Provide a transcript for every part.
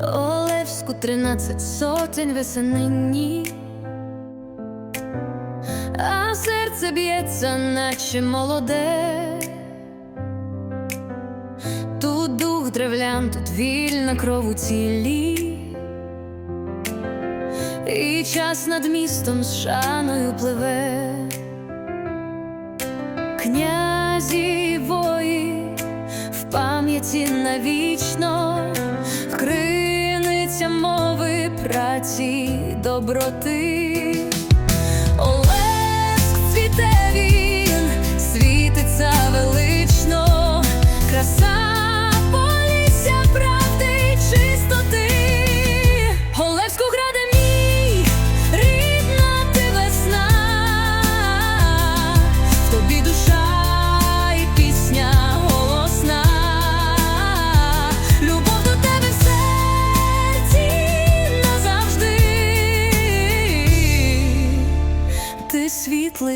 Олевську тринадцять сотень весенині, а серце б'ється, наче молоде. Тут дух древлян, тут вільна кров у тілі, і час над містом з шаною пливе. Пам'яті навічно, криниця мови праці доброти.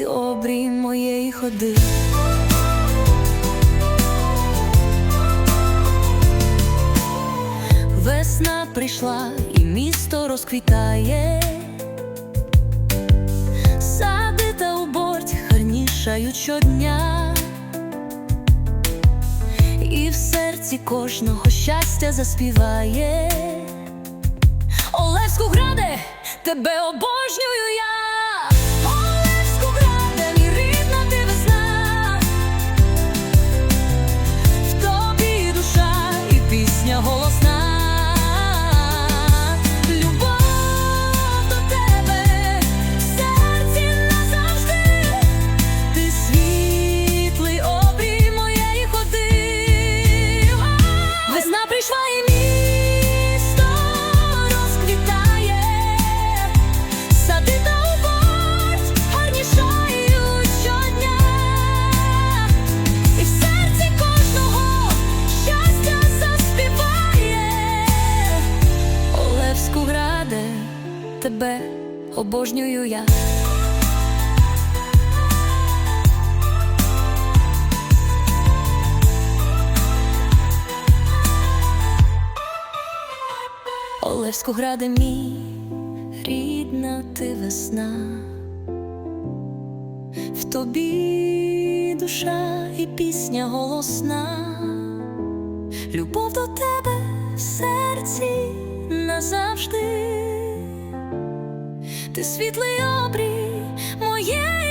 Обрій моєї ходи. Весна прийшла і місто розквітає, сади та уборть гарнішають щодня, і в серці кожного щастя заспіває. Олевську граде, тебе обожнюю я. Прийшла місто розквітає, сади та уборт гарнішають щодня. І в серці кожного щастя заспіває. Олевську граде, тебе обожнюю я. Олевську граде мій, рідна ти весна, в тобі душа і пісня голосна, любов до тебе в серці назавжди, ти світлий обрій моєї